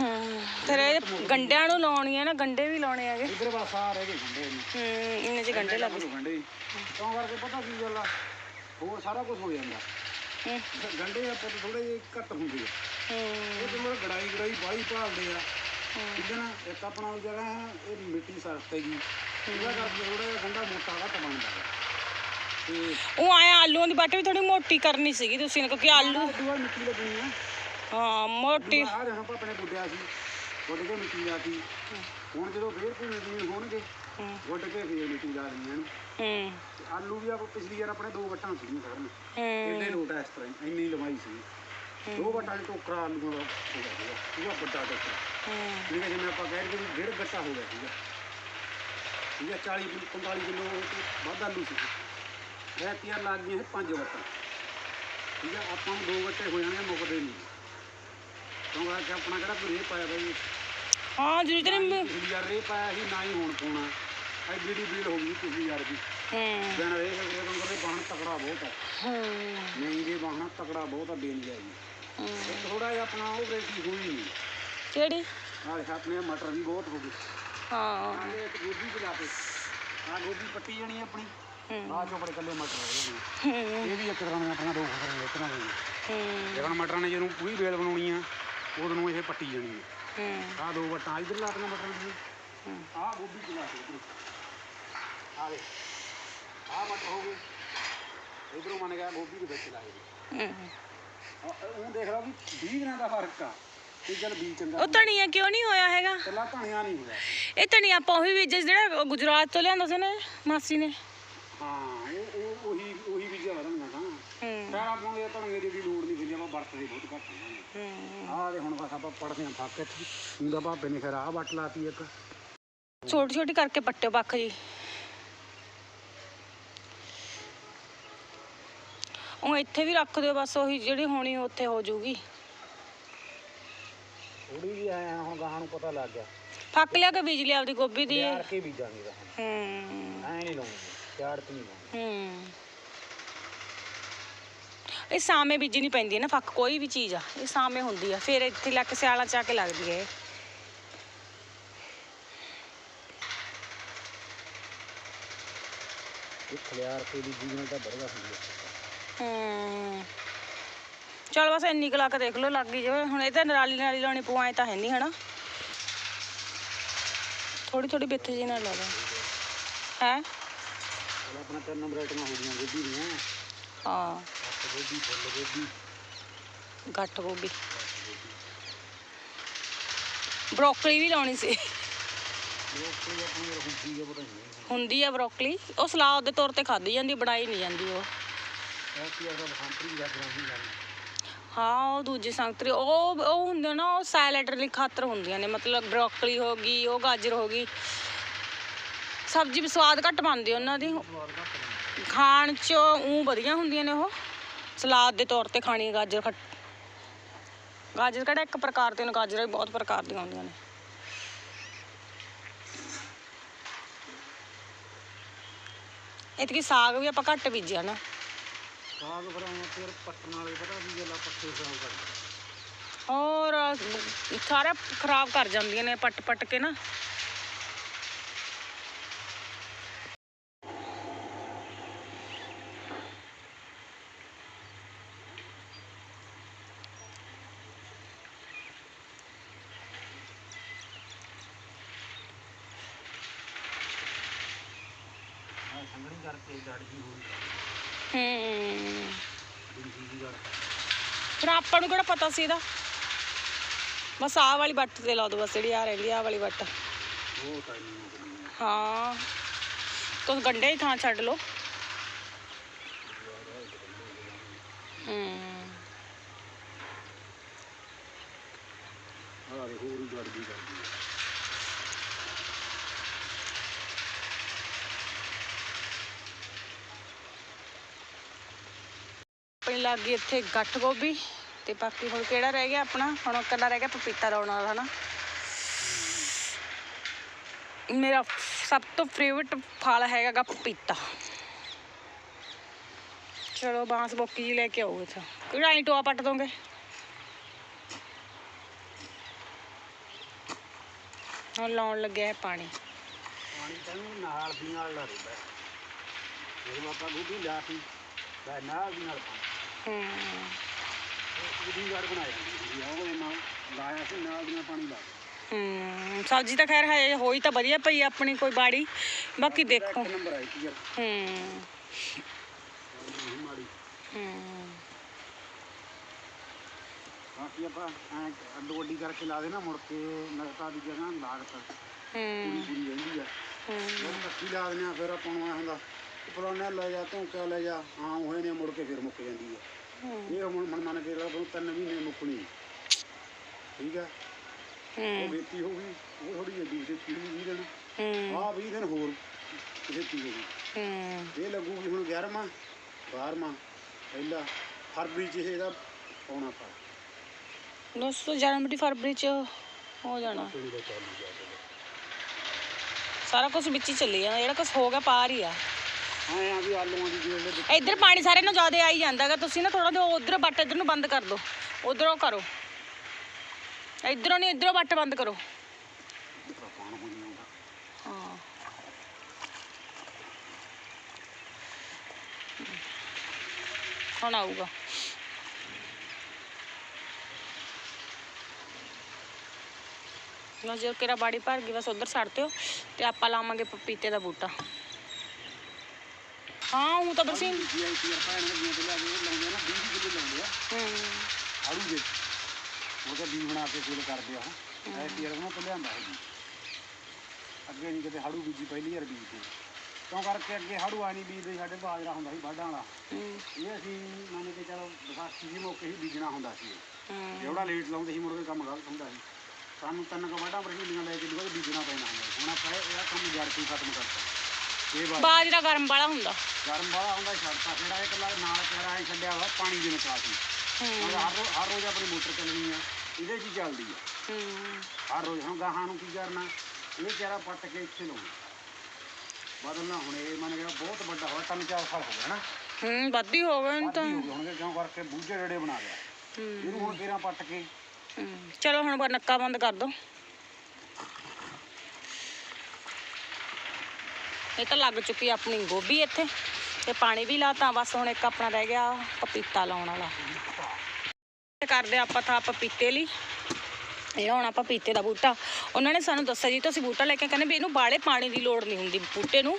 ਹੂੰ ਫਿਰ ਇਹ ਗੰਡਿਆਂ ਨੂੰ ਲਾਉਣੀ ਆ ਨਾ ਗੰਡੇ ਵੀ ਲਾਉਣੇ ਹੈਗੇ। ਇਧਰ ਬਸ ਆ ਰਹਿ ਗੰਡੇ। ਹੂੰ ਇੰਨੇ ਚ ਗੰਡੇ ਲੱਗ ਗੰਡੇ ਕਿਉਂ ਕਰਕੇ ਪਤਾ ਕੀ ਗੱਲ ਆ? ਹੋਰ ਸਾਰਾ ਕੁਝ ਹੋ ਜਾਂਦਾ। ਹੂੰ। ਗੰਡੇ ਆਪਾਂ ਥੋੜੇ ਜਿਹੇ ਘੱਟ ਹੁੰਦੇ ਆ। ਹੂੰ। ਇਹ ਮਤਲਬ ਗੜਾਈ ਗੜਾਈ ਬਾਹਲੀ ਭਾਲਦੇ ਆ। ਠੀਕ ਹੈ ਨਾ? ਇੱਕ ਆਪਣਾ ਹੈ ਇਹ ਮਿੱਟੀ ਸਖਤ ਹੈਗੀ ਉਹਦਾ ਕਰਕੇ ਥੋੜਾ ਜਿਹਾ ਗੰਡਾ ਮੋਟਾ ਘੱਟ ਬਣਦਾ ਤੇ ਉਹ ਆਇਆ ਆਲੂਆਂ ਦੀ ਬੱਟ ਵੀ ਥੋੜੀ ਮੋਟੀ ਕਰਨੀ ਸੀਗੀ ਤੁਸੀਂ ਨੇ ਕਿਉਂਕਿ ਆਲੂ ਦੂਆ ਮਿੱਟੀ ਲੱਗਣੀ ਆ। ਹਾਂ ਮੋਟੀ। ਆ ਆਪਾਂ ਆਪਣੇ ਗੁੱਡਿਆ ਸੀ। ਗੁੱਡ ਕੇ ਮਿੱਟੀ ਲਾਤੀ ਹੁਣ ਜਦੋਂ ਫੇਰ ਕੋਈ ਜ਼ਮੀਨ ਹੋਣਗੇ ਹੂੰ। ਗੁੱਡ ਕੇ ਫੇਰ ਮਿੱਟੀ ਲਾ ਦਿੰਦੇ ਹਨ ਹੂੰ। ਤੇ ਆਲੂ ਵੀ ਆਪਾਂ ਪਿਛਲੀ ਵਾਰ ਆਪਣੇ ਦੋ ਵੱਟਾਂ ਸੀਗੀਆਂ ਕਰਨ ਹੂੰ। ਇੰਨੇ ਲੋਟ ਆ ਇਸ ਤਰ੍ਹਾਂ ਹੀ, ਇੰਨੀ ਲੰਬਾਈ ਸੀ। ਦੋ ਵੱਟਾਂ ਦੇ ਟੋਕਰਾ ਆਲੂਆਂ ਦਾ ਹੋ ਗਿਆ ਸੀਗਾ ਪੂਰਾ ਵੱਡਾ ਟੋਕਰਾ। ਹੂੰ। ਠੀਕ ਹੈ ਜਿਵੇਂ ਆਪਾਂ ਕਹਿ ਰਹੇ ਕਿ ਡੇਢ ਗੱਟਾ ਹੋ ਗਿਆ ਸੀਗਾ। ਠੀਕ ਹੈ 40 ਕਿਲੋ 45 ਕਿਲੋ ਤੋਂ ਵੱਧ ਆਲੂ ਸੀ। ਇਹ ਤੀਆਂ ਲੱਗ ਗਈਆਂ ਇਹ ਪੰਜ ਵੱਟਾਂ। ਠੀਕ ਹੈ ਆਪਾਂ ਨੂੰ ਦੋ ਵੱਟੇ ਹੋ ਜਾਣਗੇ ਮੁੱਕਦੇ ਨਹੀਂ। ਕਿਉਂਕਿ ਕਿ ਆਪਣਾ ਕਿਹੜਾ ਕੋਈ ਰੇ ਪਾਇਆ ਬਈ? ਹਾਂ ਜ਼ਰੂਰੀ ਤਾਂ ਨਹੀਂ ਯਾਰ ਰੇ ਪਾਇਆ ਸੀ ਨਾ ਹੀ ਹੁਣ ਪਾਉਣਾ। ਦੀ ਬੀੜ ਹੋ ਗਈ ਪਿਛਲੀ ਯਾਰ ਦੀ ਹੂੰ। ਬਿਨ ਰੇ ਕਰਕੇ ਕਹਿੰਦੇ ਬਾਹਣ ਤਕੜਾ ਬਹੁਤ ਹੈ ਹੂੰ। ਨਹੀਂ ਜੇ ਬਾਹਣਾ ਤਕੜਾ ਬਹੁਤ ਆ ਦੇਣ ਜਾਈ ਹੂੰ। ਥੋੜਾ ਜਿਹਾ ਆਪਣਾ ਉਹ ਰੇਟੀ ਹੋਈ ਨਹੀਂ। ਕਿਹੜੀ? ਨਾਲੇ ਆਪਣੇ ਮਟਰ ਵੀ ਬਹੁਤ ਹੋ ਗਏ। ਹਾਂ। ਆਲੇ ਇੱਕ ਗੋਭੀ ਚਲਾ ਕੇ ਆ ਗੋਭੀ ਪੱਟੀ ਜਾਣੀ ਆਪਣੀ। ਹੂੰ। ਆ ਚੋਪੜੇ ਕੱਲੇ ਮਟਰ ਹੋ ਜਾਣੇ ਹੂੰ। ਇਹ ਵੀ ਇੱਕ ਤਰ੍ਹਾਂ ਦਾ ਆਪਣਾ ਦੋ ਖਤਰੇ ਦੇ ਤਰ੍ਹਾਂ ਦੇ ਹੂੰ। ਜਦੋਂ ਮਟਰਾਂ ਨੇ ਜਦੋਂ ਪੂਰੀ ਵੇਲ ਬਣਾਉਣੀ ਆ ਉਦੋਂ ਨੂੰ ਇਹ ਪੱਟੀ ਜਾਣੀ ਆ। ਦੋ ਵਟਾਂ ਇਧਰ ਲਾਤੀਆਂ ਮਟਰਾਂ ਦੀ। ਹੂੰ। ਆ ਗੋਭੀ ਚਲਾ ਕੇ ਇੱਧਰੋਂ। ਆ ਦੇ ਆ ਮਟਰ ਹੋ ਗਏ ਇਧਰੋਂ ਮੰਨ ਗਿਆ ਗੋਭੀ ਦੇ ਵਿੱਚ ਲਾਏ। ਹੂੰ। ਉਹ ਦੇਖ ਲਾ ਵੀ 20 ਦਿਨਾਂ ਦਾ ਫ਼ਰਕ ਆ। ਤੇ ਚੱਲ ਬੀਜ ਚੰਗਾ ਉਹ ਧਨੀਆ ਕਿਉਂ ਨਹੀਂ ਹੋਇਆ ਹੈਗਾ? ਕੱਲਾ ਧਣਿਆ ਨਹੀਂ ਹੋਇਆ। ਇਹ ਧਨੀਆ ਆਪਾਂ ਉਹੀ ਬੀਜਿਆ ਸੀ ਜਿਹੜਾ ਗੁਜਰਾਤ ਤੋਂ ਲਿਆਂਦਾ ਸੀ ਨਾ ਮਾਸੀ ਨੇ। ਹਾਂ ਉਹ ਉਹ ਉਹੀ ਉਹੀ ਬੀਜਿਆ ਵਧਣਗਾ ਤਾਂ। ਹੂੰ। ਫਿਰ ਆਪਾਂ ਨੂੰ ਇਹ ਧਣੀਏ ਦੀ ਵੀ ਲੋੜ ਨਹੀਂ ਆਪਾਂ ਵਰਤਦੇ ਬਹੁਤ ਘੱਟ ਹਾਂ। ਆਹ ਦੇ ਹੁਣ ਬਸ ਆਪਾਂ ਪੜਦੇ ਆਂ ਫੱਕ ਇੱਥੇ। ਹੁੰਦਾ ਭਾਪੇ ਨੇ ਫਿਰ ਆਹ ਵੱਟ ਲਾਤੀ ਇੱਕ। ਛੋਟੀ ਛੋਟੀ ਕਰਕੇ ਪੱਟਿਓ ਪੱਖ ਜੀ। ਉਹ ਇੱਥੇ ਵੀ ਰੱਖ ਦਿਓ ਬਸ ਉਹੀ ਜਿਹੜੀ ਹੋਣੀ ਉੱਥੇ ਹੋ ਜਾਊਗੀ। ਥੋੜੀ ਵੀ ਆਇਆ ਹੁਣ ਗਾਹਾਂ ਨੂੰ ਪਤਾ ਲੱਗ ਗਿਆ। ਫੱਕ ਲਿਆ ਕੇ ਬੀਜ ਲਿਆ ਆਪਦੀ ਗੋਭੀ ਦੀ? ਤਿਆਰ ਕੇ ਬੀਜਾਂਗੇ ਤਾਂ ਹੂੰ। ਐ ਨਹੀਂ ਲਾਉਂਦੇ ਚਾੜ ਤੇ ਨਹੀਂ ਲਾਉਂਦੇ। ਹੂੰ। ਇਹ ਸਾਵੇਂ ਬੀਜਣੀ ਪੈਂਦੀ ਹੈ ਨਾ ਫੱਕ ਕੋਈ ਵੀ ਚੀਜ਼ ਆ ਇਹ ਸਾਵੇਂ ਹੁੰਦੀ ਆ ਫਿਰ ਇੱਥੇ ਲੱਗ ਸਿਆਲਾਂ ਚ ਕੇ ਲੱਗਦੀ ਹੈ ਇਹ। ਇਹ ਖਲਿਆਰ ਕੇ ਦੀ ਜੀਵਨ ਤਾਂ ਬੜਗਾ ਹੁੰਦੀ ਹੈ। ਚਲ ਬਸ ਇੰਨੀ ਕੁ ਲਾ ਕੇ ਦੇਖ ਲਓ ਲੱਗ ਗਈ ਜਿਵੇਂ। ਹੁਣ ਇਹ ਤਾਂ ਨਰਾਲੀ ਨਾਲੀ ਲਾਉਣੀ ਪਵਾਏ ਤਾਂ ਹੈ ਨਹੀਂ ਹਨਾ? ਥੋੜੀ ਥੋੜੀ ਬਿੱਥ ਜੀ ਨਾਲ ਲਾ ਦੋ ਹੈ? ਚਲ ਆਪਣਾ ਤਿੰਨ ਨੰਬਰ ਆਈਟਮਾਂ ਹੋ ਗਈਆਂ ਗੋਭੀ ਦੀਆਂ। ਹਾਂ। ਗੋਭੀ ਫੁੱਲ ਗੋਭੀ। ਗੱਠ ਗੋਭੀ। ਬਰੋਕਲੀ ਵੀ ਲਾਉਣੀ ਸੀ। ਹੁੰਦੀ ਆ ਬਰੋਕਲੀ। ਉਹ ਸਲਾਦ ਦੇ ਤੌਰ ਤੇ ਖਾਧੀ ਜਾਂਦੀ ਬਣਾਈ ਨਹੀਂ ਜਾਂਦੀ ਉਹ। ਇਹ ਕੀ ਆ ਸੰਤਰੀ ਦਾ ਗ੍ਰਾਮ ਹੀ ਉਹ ਦੂਜੀ ਸੰਗਤਰੀ ਉਹ ਉਹ ਹੁੰਦੇ ਨਾ ਉਹ ਸੈਲਡ ਲਈ ਖਾਤਰ ਹੁੰਦੀਆਂ ਨੇ ਮਤਲਬ ਬ੍ਰੋਕਲੀ ਹੋ ਗਈ ਉਹ ਗਾਜਰ ਹੋ ਗਈ। ਸਬਜ਼ੀ ਵੀ ਸਵਾਦ ਘੱਟ ਬਣਦੀ ਉਹਨਾਂ ਦੀ। ਖਾਣ ਚ ਉਹ ਵਧੀਆ ਹੁੰਦੀਆਂ ਨੇ ਉਹ। ਸਲਾਦ ਦੇ ਤੌਰ ਤੇ ਖਾਣੀ ਗਾਜਰ ਖੱਟ। ਗਾਜਰ ਕਿਹੜਾ ਇੱਕ ਪ੍ਰਕਾਰ ਦੀਆਂ ਨੇ ਗਾਜਰਾਂ ਵੀ ਬਹੁਤ ਪ੍ਰਕਾਰ ਦੀਆਂ ਹੁੰਦੀਆਂ ਨੇ। ਇਤਕੀ ਸਾਗ ਵੀ ਆਪਾਂ ਘੱਟ ਬੀਜਿਆ ਨਾ। ਸਾਗ ਫਿਰ ਫਿਰ ਪੱਟਣ ਵਾਲੇ ਪਤਾ ਕੀ ਗੱਲ ਆ ਖਰਾਬ ਕਰਦੇ ਔਰ ਸਾਰਾ ਖਰਾਬ ਕਰ ਜਾਂਦੀਆਂ ਨੇ ਪੱਟ ਪੱਟ ਕੇ ਨਾ ਆ ਸੰਗਣੀ ਕਰਕੇ ਜੜ ਜੀ ਹੋਈ ਹੂੰ ਦੂਜੀ ਦੀ ਗੱਲ ਫਿਰ ਆਪਾਂ ਨੂੰ ਕਿਹੜਾ ਪਤਾ ਸੀ ਇਹਦਾ? ਬਸ ਆਹ ਵਾਲੀ ਵੱਟ ਤੇ ਲਾ ਦੋ ਬਸ ਜਿਹੜੀ ਆ ਰਹਿੰਦੀ ਆਹ ਵਾਲੀ ਵੱਟ ਹਾਂ। ਤੁਸੀਂ ਗੰਡੇ ਹੀ ਥਾਂ ਛੱਡ ਲਓ। ਹੂੰ। ਆ ਹੋਰ ਹੀ ਜੜ ਕਰਦੀ ਆਪਣੀ ਲੱਗ ਗਈ ਇੱਥੇ ਗੱਠ ਗੋਭੀ ਤੇ ਬਾਕੀ ਹੁਣ ਕਿਹੜਾ ਰਹਿ ਗਿਆ ਆਪਣਾ? ਹੁਣ ਕੱਲਾ ਰਹਿ ਗਿਆ ਪਪੀਤਾ ਲਾਉਣ ਵਾਲਾ, ਹਨਾ? ਮੇਰਾ ਸਭ ਤੋਂ ਫੇਵਰਟ ਫਲ ਹੈਗਾ ਪਪੀਤਾ। ਚਲੋ ਬਾਂਸ ਬੋਕੀ ਜੀ ਲੈ ਕੇ ਆਓ ਇੱਥੇ। ਕਿਹੜਾ ਹੀ ਟੋਆ ਪੱਟ ਦੋਗੇ? ਹੁਣ ਲਾਉਣ ਲੱਗਿਆ ਹੈ ਪਾਣੀ। ਪਾਣੀ ਤੈਨੂੰ ਨਾਲ ਦੀ ਨਾਲ ਲਾ ਦਿੰਦਾ। ਜਦੋਂ ਆਪਾਂ ਗੋਭੀ ਲਾਤੀ ਤਾਂ ਨਾਲ ਦੀ ਨਾਲ ਪਾਣੀ। ਹੂੰ। ਉਹਦੀ ਜੜ ਬਣਾ ਜਾਂਦੀ ਹੈ। ਉਹ ਨਾਲ ਲਾਇਆ ਸੀ ਨਾਲ ਦੀ ਨਾਲ ਪਾਣੀ ਲਾ ਦਿੱਤਾ ਹੂੰ ਸਬਜ਼ੀ ਤਾਂ ਖੈਰ ਹੈ ਹੋਈ ਤਾਂ ਵਧੀਆ ਪਈ ਆ ਆਪਣੀ ਕੋਈ ਬਾੜੀ। ਬਾਕੀ ਦੇਖੋ। ਇੱਕ ਨੰਬਰ ਆਈ ਕੀ ਯਾਰ। ਹੂੰ। ਨਹੀਂ ਮਾੜੀ ਹੂੰ ਬਾਕੀ ਆਪਾਂ ਐ ਅੱਡੋ ਅੱਡੀ ਕਰਕੇ ਲਾ ਦੇਣਾ ਮੁੜ ਕੇ ਨਗਤਾ ਦੀ ਜਗ੍ਹਾ ਲਾਗਤ ਪੂਰੀ ਹੂੰ। ਪੂਰੀ ਰਹਿੰਦੀ ਆ। ਹੂੰ। ਜਦੋਂ ਕੱਚੀ ਲਾ ਆ ਫਿਰ ਆਪਾਂ ਨੂੰ ਐ ਹੁੰਦਾ ਫਲਾਣਾ ਲੈ ਜਾ ਧੌਂਕਾ ਲੈ ਜਾ ਹਾਂ ਹੋਏ ਨੇ ਮੁੜ ਕੇ ਫਿਰ ਮੁੱਕ ਜਾਂਦੀ। ਇਹ ਹੁਣ ਮਨ ਮੰਨ ਕੇ ਰੱਬ ਤਿੰਨ ਮਹੀਨੇ ਮੁੱਕਣੀ। ਠੀਕ ਆ? ਉਹ ਬੇਤੀ ਹੋ ਗਈ ਉਹ ਥੋੜੀ ਜਿਹੀ ਦੂਸਰੀ ਚੀਜ਼ ਵੀ ਹੂੰ। ਆ 20 ਦਿਨ ਹੋਰ ਕਿਸੇ ਚੀਜ਼ ਹੋ। ਗਈ ਹੂੰ ਇਹ ਲੱਗੂਗੀ ਹੁਣ 11ਵਾਂ 12ਵਾਂ ਪਹਿਲਾ ਫਰਵਰੀ ਚ ਇਹਦਾ ਪਾਉਣਾ ਪਾ ਦੋਸਤੋ ਜਨਵਰੀ ਫਰਵਰੀ ਚ ਹੋ ਜਾਣਾ। ਸਾਰਾ ਕੁਝ ਵਿੱਚ ਹੀ ਚੱਲੀ ਜਾਂਦਾ ਜਿਹੜਾ ਕੁਝ ਹੋ ਗਿਆ ਪਾਰ ਹੀ ਆ। ਹਾਂ ਵੀ ਆਲੂਆਂ ਦੀ ਜੇਲ੍ਹ ਦੇ ਵਿੱਚ। ਇੱਧਰ ਪਾਣੀ ਸਾਰਿਆਂ ਨੂੰ ਜ਼ਿਆਦਾ ਆਈ ਜਾਂਦਾਗਾ ਤੁਸੀਂ ਨਾ ਥੋੜਾ ਜਿਹਾ ਉਧਰ ਬੱਟ ਇੱਧਰ ਨੂੰ ਬੰਦ ਕਰ ਦਿਓ। ਉਧਰੋਂ ਕਰੋ। ਇੱਧਰੋਂ ਨਹੀਂ, ਇੱਧਰੋਂ ਬੱਟ ਬੰਦ ਕਰੋ। ਪਾਣ ਹੋ। ਜਾਂਦਾ ਹਾਂ ਹੁਣ ਆਊਗਾ। ਨਾ ਜੇ ਕਿਰਾ ਬਾੜੀ ਭਰ ਗਈ, ਬਸ ਉਧਰ ਛੱਡ ਦਿਓ। ਤੇ ਆਪਾਂ ਲਾਵਾਂਗੇ ਪਪੀਤੇ ਦਾ ਬੂਟਾ। ਹਾਂ ਉਹ ਤਾਂ ਬਰਸੀਨ ਜੀ ਆਈ ਪੀ ਆਰ ਪਾਣ ਲੱਗੀਆਂ ਤੇ ਲਾਗੇ ਲਾਉਂਦੇ ਆ ਨਾ 20 ਕਿਲੋ ਲਾਉਂਦੇ ਆ ਹੂੰ ਆੜੂ ਦੇ ਉਹਦਾ ਬੀਜ ਬਣਾ ਕੇ ਫੁੱਲ ਕਰਦੇ ਆ ਉਹ। ਆਈ ਪੀ ਆਰ ਉਹਨਾਂ ਤੋਂ ਲਿਆਂਦਾ ਹੈ ਜੀ ਅੱਗੇ ਨਹੀਂ ਕਿਤੇ ਹਾੜੂ ਬੀਜੀ ਪਹਿਲੀ ਵਾਰ ਬੀਜਦੇ ਕਿਉਂ ਕਰਕੇ ਅੱਗੇ ਹਾੜੂ ਆ ਨਹੀਂ ਬੀਜਦੇ ਸਾਡੇ ਬਾਜਰਾ ਹੁੰਦਾ ਸੀ ਵਾਢਾਂ ਵਾਲਾ। ਇਹ ਅਸੀਂ ਮੰਨ ਕੇ ਚਲੋ ਵਿਸਾਖੀ ਦੀ ਮੌਕੇ ਹੀ ਬੀਜਣਾ ਹੁੰਦਾ ਸੀ ਜਿਹੜਾ ਲੇਟ ਲਾਉਂਦੇ ਸੀ ਮੁੜ ਕੇ ਕੰਮ ਗਲਤ ਹੁੰਦਾ ਸੀ। ਸਾਨੂੰ ਤਿੰਨ ਕੁ ਵਾਢਾਂ ਬਰਹੀਲੀਆਂ ਲੈ ਕੇ ਬੀਜਣਾ ਪੈਣਾ ਹੁੰਦਾ ਸੀ। ਹੁਣ ਆਪਾਂ ਇਹ ਇਹ ਕੰਮ ਜੜ ਹੀ ਖਤਮ ਕਰਤਾ। ਇਹ ਬਾਤ ਬਾਜਰਾ ਗਰਮ ਵਾਲਾ ਹੁੰਦਾ। ਗਰਮ ਵਾਲਾ ਹੁੰਦਾ ਛੱਡਤਾ। ਜਿਹੜਾ ਇਹ ਇਕੱਲਾ ਨਾਲ ਪਿਆਰਾ ਹੀ ਛੱਡਿਆ ਵਾ ਪਾਣੀ ਦੇ ਨਿਕਾਸੀ। ਹੁਣ ਹਰ ਰੋ- ਹਰ ਰੋਜ਼ ਆਪਣੀ ਮੋਟਰ ਚੱਲਣੀ ਆ ਇਹਦੇ 'ਚ ਹੀ ਚੱਲਦੀ ਆ। ਹੂੰ। ਹਰ ਰੋਜ਼ ਹੁਣ ਗਾਹਾਂ ਨੂੰ ਕੀ ਕਰਨਾ ਇਹ ਚਾਰਾ ਪੱਟ ਕੇ ਇੱਥੇ ਲਾਉਣਾ। ਬਦਲਣਾ ਹੁਣ ਇਹ ਮੰਨ ਗਿਆ ਬਹੁਤ ਵੱਡਾ ਹੋਇਆ ਤਿੰਨ ਚਾਰ ਸਾਲ ਹੋ ਗਏ ਨਾ। ਹੂੰ ਵੱਧੀ ਹੋ ਗਏ ਹੁਣ ਤਾਂ। ਆਦੀ ਹੋ ਗਏ ਕਿਉਂ ਕਰਕੇ ਬੂਝੇ ਰੇੜੇ ਬਣਾ ਲਿਆ। ਹੂੰ। ਇਹਨੂੰ ਹੁਣ ਫੇਰਾਂ ਪੱਟ ਕੇ। ਹੂੰ। ਚਲੋ ਹੁਣ ਨੱਕਾ ਬੰਦ ਕਰ ਦੋ। ਇਹ ਤਾਂ ਲੱਗ ਚੁੱਕੀ ਆਪਣੀ ਗੋਭੀ ਇੱਥੇ। ਤੇ ਪਾਣੀ ਵੀ ਲਾਤਾ ਬਸ ਹੁਣ ਇੱਕ ਆਪਣਾ ਰਹਿ ਗਿਆ ਪਪੀਤਾ ਲਾਉਣ ਵਾਲਾ। ਕਰਦੇ ਆਪਾਂ ਤਾਂ ਪਪੀਤੇ ਲਈ। ਜਿਹੜਾ ਹੁਣ ਆਪਾਂ ਪਪੀਤੇ ਦਾ ਬੂਟਾ। ਉਹਨਾਂ ਨੇ ਸਾਨੂੰ ਦੱਸਿਆ ਜੀ ਤੁਸੀਂ ਬੂਟਾ ਲੈ ਕੇ ਕਹਿੰਦੇ ਵੀ ਇਹਨੂੰ ਬਾਲੇ ਪਾਣੀ ਦੀ ਲੋੜ ਨਹੀਂ ਹੁੰਦੀ ਬੂਟੇ ਨੂੰ।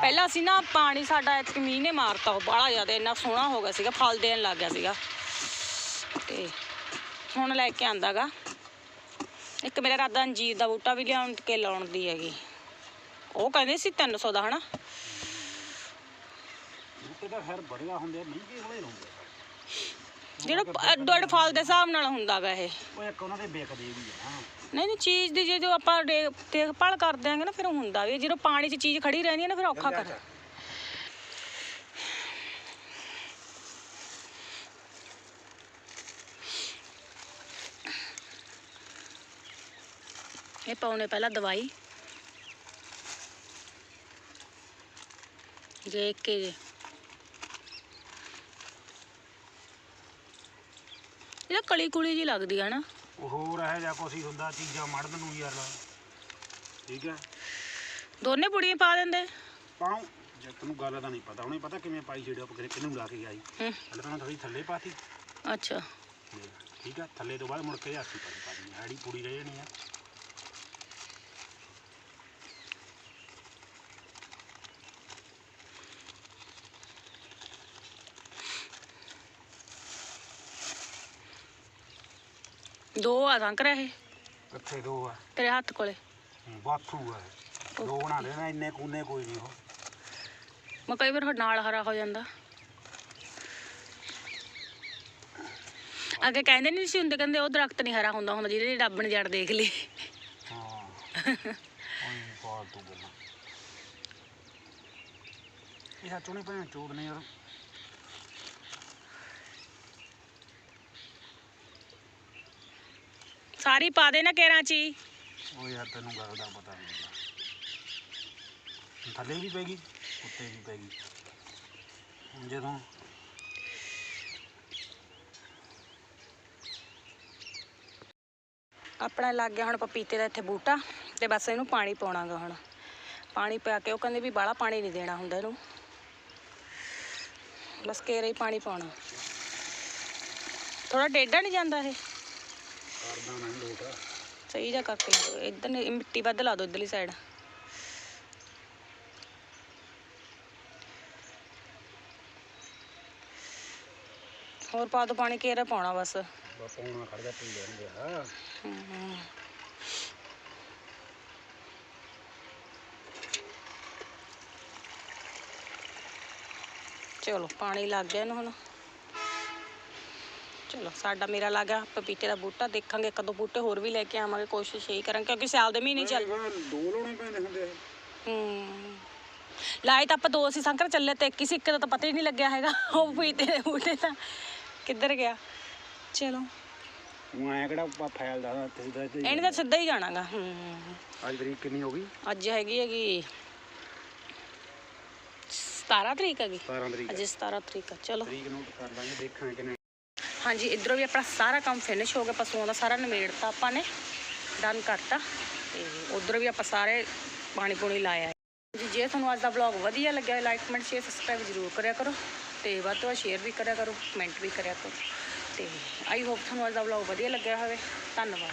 ਪਹਿਲਾਂ ਅਸੀਂ ਨਾ ਪਾਣੀ ਸਾਡਾ ਇੱਕ ਮੀਂਹ ਨੇ ਮਾਰਤਾ ਉਹ ਬਾਹਲਾ ਜ਼ਿਆਦਾ ਇੰਨਾ ਸੋਹਣਾ ਹੋ ਗਿਆ ਸੀਗਾ ਫਲ ਦੇਣ ਲੱਗ ਗਿਆ ਸੀਗਾ। ਤੇ ਹੁਣ ਲੈ ਕੇ ਆਂਦਾਗਾ ਇੱਕ ਮੇਰਾ ਰਾਦਾ ਅੰਜੀਰ ਦਾ ਬੂਟਾ ਵੀ ਲਿਆਉਣ ਕੇ ਲਾਉਣ ਦੀ ਹੈਗੀ। ਉਹ ਕਹਿੰਦੇ ਸੀ 300 ਦਾ ਹਨਾ? ਬੂਟੇ ਤਾਂ ਖੈਰ ਬੜੀਆਂ ਹੁੰਦੇ ਮਹਿੰਗੇ ਹੋਏ ਹੁੰਦੇ। ਜਿਹੜਾ ਪ- ਡੁੱਡ ਫਲ ਦੇ ਹਿਸਾਬ ਨਾਲ ਹੁੰਦਾ ਗਾ ਇਹ। ਉਹ ਇੱਕ ਉਹਨਾਂ ਦੇ ਵਿਕਦੇ ਵੀ ਆ ਨਹੀਂ ਨਹੀਂ ਚੀਜ਼ ਦੀ ਜਦੋਂ ਆਪਾਂ ਡੇ- ਦੇਖਭਾਲ ਕਰ ਦਿਆਂਗੇ ਨਾ ਫਿਰ ਹੁੰਦਾ ਵੀ ਹੈ। ਜਦੋਂ ਪਾਣੀ 'ਚ ਚੀਜ਼ ਖੜੀ ਰਹਿੰਦੀ ਹੈ ਨਾ ਫਿਰ ਔਖਾ ਕਰ ਇਹ ਪਾਉਣੇ ਪਹਿਲਾਂ ਦਵਾਈ। ਦੇਖ ਕੇ ਜੇ। ਇਹ ਕਲੀ ਕੁਲੀ ਜੀ ਲੱਗਦੀ ਹੈ ਨਾ। ਹੋਰ ਹੈ ਜਾਂ ਕੁਛ ਹੀ ਹੁੰਦਾ ਚੀਜ਼ਾਂ ਮੜਨ ਨੂੰ ਯਾਰ। ਠੀਕ ਹੈ। ਦੋਨੇ ਪੁੜੀਆਂ ਪਾ ਦਿੰਦੇ? ਪਾਉ। ਜੇ ਤੈਨੂੰ ਗੱਲ ਦਾ ਨਹੀਂ ਪਤਾ ਉਹਨੇ ਪਤਾ ਕਿਵੇਂ ਪਾਈ ਛੇੜਿਆ ਪਕਰੇ ਕਿਹਨੂੰ ਲਾ ਕੇ ਆਈ। ਹੂੰ। ਹਲੇ ਤਾਂ ਥੋੜੀ ਥੱਲੇ ਪਾਤੀ। ਅੱਛਾ। ਠੀਕ ਹੈ। ਥੱਲੇ ਤੋਂ ਬਾਅਦ ਮੁੜ ਕੇ ਹਾਸੀ ਪਾਈ ਪਾਣੀ ਆੜੀ ਪੂਰੀ ਰਹਿ ਜਾਣੀ ਆ। ਦੋ ਆ ਸੰਕਰਾ ਇਹ। ਕਿੱਥੇ ਦੋ ਆ? ਤੇਰੇ ਹੱਥ ਕੋਲੇ। ਬਾਥੂ ਆ। ਦੋ ਬਣਾ ਦੇਣਾ ਇੰਨੇ ਕੂਨੇ ਕੋਈ ਨਹੀਂ ਉਹ। ਮੈਂ ਕਈ ਵਾਰ ਨਾਲ ਹਰਾ ਹੋ ਜਾਂਦਾ। ਅੱਗੇ ਕਹਿੰਦੇ ਨਹੀਂ ਸੀ ਹੁੰਦੇ ਕਹਿੰਦੇ ਉਹ ਦਰਖਤ ਨਹੀਂ ਹਰਾ ਹੁੰਦਾ ਹੁੰਦਾ ਜਿਹਦੇ ਨੇ ਜੜ ਦੇਖ ਲਈ। ਹਾਂ ਉਹੀ ਫਾਲਤੂ ਗੱਲਾਂ। ਇਹ ਸੱਚੋਂ ਨਹੀਂ ਭੈਣ ਚੋਦ ਨੇ ਯਾਰ। ਸਾਰੀ ਪਾ ਦੇ ਨਾ ਕੇਰਾਂ ਚ ਹੀ। ਉਹ ਯਾਰ ਤੈਨੂੰ ਗੱਲ ਦਾ ਪਤਾ ਨਹੀਂ ਥੱਲੇ ਵੀ ਪੈ ਗਈ ਉੱਤੇ ਵੀ ਪੈ ਗਈ। ਹੁਣ ਜਦੋਂ ਆਪਣਾ ਲੱਗ ਗਿਆ ਹੁਣ ਪਪੀਤੇ ਦਾ ਇੱਥੇ ਬੂਟਾ ਤੇ ਬਸ ਇਹਨੂੰ ਪਾਣੀ ਪਾਉਣਾਗਾ ਹੁਣ। ਪਾਣੀ ਪਾ ਕੇ ਉਹ ਕਹਿੰਦੇ ਵੀ ਬਾਹਲਾ ਪਾਣੀ ਨਹੀਂ ਦੇਣਾ ਹੁੰਦਾ ਇਹਨੂੰ। ਬਸ ਕੇਰਾ ਹੀ ਪਾਣੀ ਪਾਉਣਾ। ਥੋੜਾ ਡੇਢਾ ਨਹੀਂ ਜਾਂਦਾ ਇਹ। ਸਹੀ ਜਾ ਕਰਕੇ। ਇੱਧਰ ਨੇ ਮਿੱਟੀ ਵੱਧ ਲਾ ਦਿਓ ਇੱਧਰਲੀ ਸਾਈਡ ਹੋਰ ਪਾ ਦੋ ਪਾਣੀ ਕੇਰਾ ਪਾਉਣਾ ਬਸ ਪਾਉਣਾ ਖੜ ਜਾ ਪੀ ਲੈਣਗੇ ਹਾਂ। ਚਲੋ ਪਾਣੀ ਲੱਗ ਗਿਆ ਇਹਨੂੰ ਹੁਣ ਚਲੋ ਸਾਡਾ ਮੇਰਾ ਲੱਗ ਪਪੀਤੇ ਦਾ ਬੂਟਾ ਦੇਖਾਂਗੇ ਕਦੋਂ ਬੂਟੇ ਹੋਰ ਵੀ ਲੈ ਕੇ ਆਵਾਂਗੇ ਕੋਸ਼ਿਸ਼ ਇਹੀ ਕਰਾਂਗੇ ਕਿਉਂਕਿ ਸਿਆਲ ਦੇ ਮਹੀਨੇ ਚੱਲ ਦੋ ਲਾਉਣੇ ਪੈਂਦੇ ਹੁੰਦੇ ਆ। ਹੂੰ। ਲਾਏ ਤਾਂ ਆਪਾਂ ਦੋ ਸੀ ਸੰਕਰ ਚੱਲੇ ਤੇ ਕਿਸੇ ਇੱਕ ਦਾ ਤਾਂ ਪਤਾ ਹੀ ਨਹੀਂ ਲੱਗਿਆ ਹੈਗਾ ਉਹ ਪਪੀਤੇ ਦੇ ਬੂਟੇ ਤਾਂ ਕਿੱਧਰ ਗਿਆ? ਚਲੋ। ਤੂੰ ਐ ਕਿਹੜਾ ਪਾ ਫੈਲਦਾ ਨਾ ਤੇ ਸਿੱਧਾ ਇਹਨੇ ਤਾਂ ਸਿੱਧਾ ਹੀ ਜਾਣਾਗਾ ਹੂੰ। ਅੱਜ ਤਰੀਕ ਕਿੰਨੀ ਹੋ ਗਈ? ਅੱਜ ਹੈਗੀ ਹੈਗੀ 17 ਤਰੀਕ ਹੈਗੀ। 17 ਤਰੀਕ ਅੱਜ 17 ਤਰੀਕ ਆ ਚਲੋ। ਤਰੀਕ ਨੋਟ ਕਰ ਲਾਂਗੇ ਦੇਖਾਂਗੇ ਕਿੰਨੇ ਹਾਂਜੀ, ਇਧਰੋਂ ਵੀ ਆਪਣਾ ਸਾਰਾ ਕੰਮ ਫਿਨਿਸ਼ ਹੋ ਗਿਆ ਪਸ਼ੂਆਂ ਦਾ ਸਾਰਾ ਨਿਬੇੜਤਾ ਆਪਾਂ ਨੇ ਡਨ ਕਰਤਾ, ਤੇ ਉਧਰ ਵੀ ਆਪਾਂ ਸਾਰੇ ਪਾਣੀ ਪੂਣੀ ਲਾਇਆ ਜੀ, ਜੇ ਤੁਹਾਨੂੰ ਅੱਜ ਦਾ ਵਲੌਗ ਵਧੀਆ ਲੱਗਿਆ ਲਾਈਕ ਕਮੈਂਟ ਸ਼ੇਅਰ ਸਬਸਕ੍ਰਾਈਬ ਜ਼ਰੂਰ ਕਰਿਆ ਕਰੋ, ਤੇ ਵੱਧ ਤੋਂ ਵੱਧ ਸ਼ੇਅਰ ਵੀ ਕਰਿਆ ਕਰੋ ਕਮੈਂਟ ਵੀ ਕਰਿਆ ਕਰੋ, ਤੇ ਆਈ ਹੋਪ ਤੁਹਾਨੂੰ ਅੱਜ ਦਾ ਵਲੌਗ ਵਧੀਆ ਲੱਗਿਆ ਹੋਵੇ, ਧੰਨਵਾਦ।